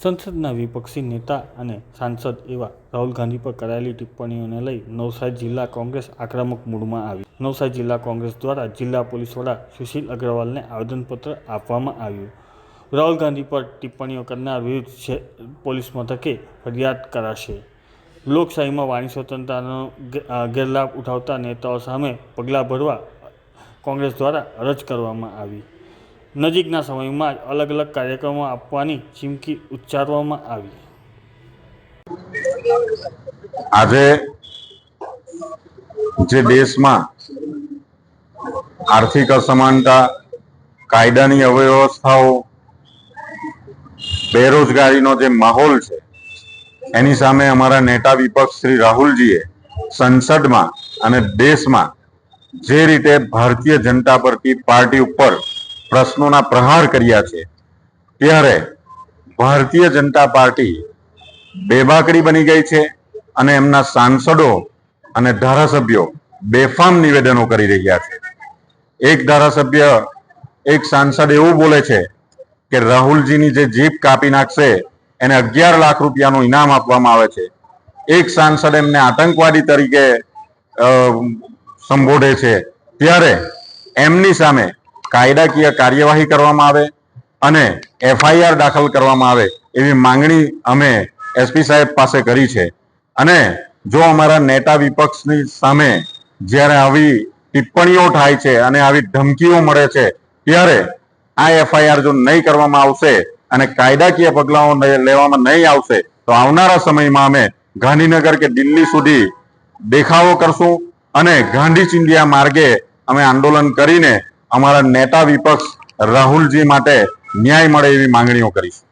સંસદના વિપક્ષી નેતા અને સાંસદ એવા રાહુલ ગાંધી પર કરાયેલી ટિપ્પણીઓને લઈ નવસારી જિલ્લા કોંગ્રેસ આક્રમક મૂડમાં આવી. નવસારી જિલ્લા કોંગ્રેસ દ્વારા જિલ્લા પોલીસ વડા સુશીલ અગ્રવાલને આવેદનપત્ર આપવામાં આવ્યું. રાહુલ ગાંધી પર ટિપ્પણીઓ કરનાર વિરુદ્ધ પોલીસ મથકે ફરિયાદ કરાશે. લોકશાહીમાં વાણી સ્વતંત્રતાનો ગેરલાભ ઉઠાવતા નેતાઓ સામે પગલાં ભરવા કોંગ્રેસ દ્વારા અરજ કરવામાં આવી. નજીકના સમયમાં જ અલગ અલગ કાર્યક્રમો આપવાની ચીમકી ઉચ્ચારવામાં આવી. આજે જે દેશમાં આર્થિક અસમાનતા, કાયદાની અવ્યવસ્થાઓ, બેરોજગારીનો જે માહોલ છે, એની સામે અમારા નેતા વિપક્ષ શ્રી રાહુલજીએ સંસદમાં અને દેશમાં જે રીતે ભારતીય જનતા પાર્ટી પાર્ટી ઉપર પ્રશ્નોના પ્રહાર કર્યા છે. ત્યારે ભારતીય જનતા પાર્ટી બેબાકડી બની ગઈ છે અને એમના સાંસદો અને ધારાસભ્યો બેફામ નિવેદનો કરી રહ્યા છે. એક ધારાસભ્ય, એક સાંસદ એવું બોલે છે કે રાહુલજીની જે જીપ કાપી નાખશે, એને અગિયાર લાખ રૂપિયાનું ઇનામ આપવામાં આવે છે. એક સાંસદ એમને આતંકવાદી તરીકે સંબોધે છે. ત્યારે એમની સામે કાયદાકીય કાર્યવાહી કરવામાં આવે અને એફઆઈઆર દાખલ કરવામાં આવે એવી માંગણી અમે એસપી સાહેબ પાસે કરી છે. અને જો અમારા નેતા વિપક્ષની સામે જ્યારે આવી ટિપ્પણીઓ થાય છે અને આવી ધમકીઓ મળે છે, ત્યારે આ એફઆઈઆર જો નહીં કરવામાં આવશે અને કાયદાકીય પગલાઓ લેવામાં નહીં આવશે, તો આવનારા સમયમાં અમે ગાંધીનગર કે દિલ્હી સુધી દેખાવો કરશું અને ગાંધી ચિંધિયા માર્ગે અમે આંદોલન કરીને અમારા નેતા વિપક્ષ રાહુલજી માટે ન્યાય મળે એવી માંગણીઓ કરીશું